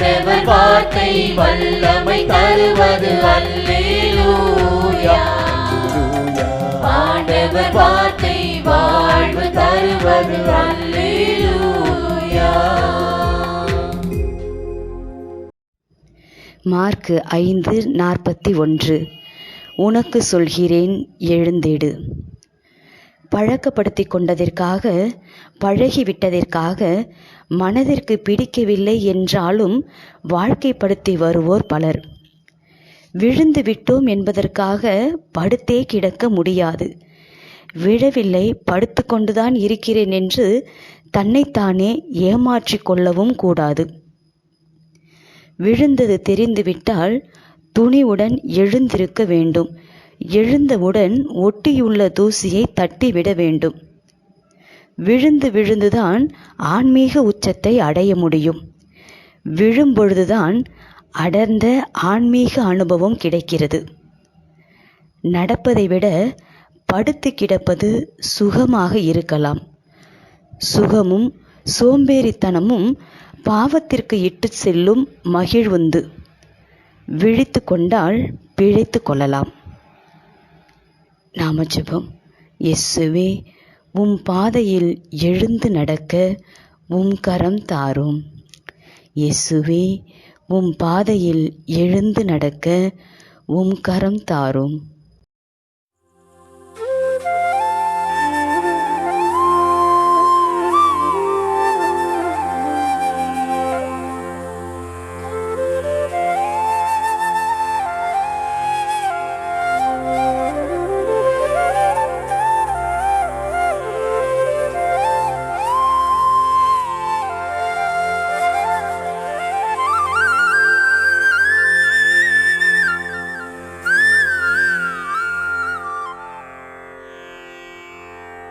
ஆண்டவர் வார்த்தை வல்லமை தருவது அல்லேலூயா. ஆண்டவர் வார்த்தை வாழ்வு தருவது அல்லேலூயா. மார்க்கு ஐந்து நாற்பத்தி ஒன்று. உனக்கு சொல்கிறேன் எழுந்திடு. பழக்கப்படுத்தி கொண்டதற்காக பழகிவிட்டதற்காக மனதிற்கு பிடிக்கவில்லை என்றாலும் வாழ்க்கைப்படுத்தி வருவோர் பலர். விழுந்து விட்டோம் என்பதற்காக படுத்தே கிடக்க முடியாது. விழவில்லை படுத்துக்கொண்டுதான் இருக்கிறேன் என்று தன்னைத்தானே ஏமாற்றிக் கொள்ளவும் கூடாது. விழுந்தது தெரிந்துவிட்டால் துணிவுடன் எழுந்திருக்க வேண்டும். எழுந்தவுடன் ஒட்டியுள்ள தூசியை தட்டிவிட வேண்டும். விழுந்து விழுந்துதான் ஆன்மீக உச்சத்தை அடைய முடியும். விழும்பொழுதுதான் அடர்ந்த ஆன்மீக அனுபவம் கிடைக்கிறது. நடப்பதை விட படுத்து கிடப்பது சுகமாக இருக்கலாம். சுகமும் சோம்பேறித்தனமும் பாவத்திற்கு இட்டு செல்லும் மகிழ்வுந்து விழித்து கொண்டால் பிழைத்து கொள்ளலாம். நாம ஜெபம். உம் பாதையில் எழுந்து நடக்க உம் கரம் தாரும். இயேசுவே உம் பாதையில் எழுந்து நடக்க உம் கரம் தாரும்.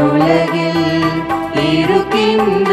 விண்ணுலகில் இருக்கின்ற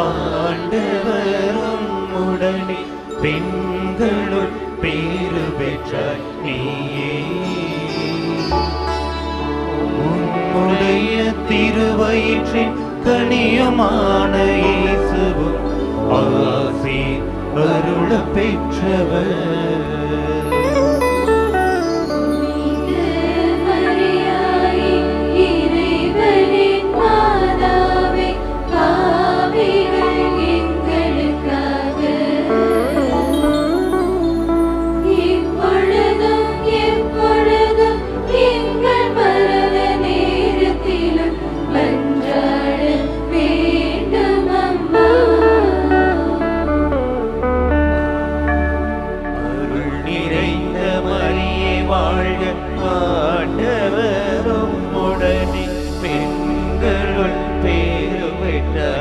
ஆண்டவரும் உடனே பெண்களுள் பேரு பெற்றாய் நீயே. உன்னுடைய திருவயிற்றின் கனியுமான இயேசுவும் ஆசி அருள பெற்றவர்.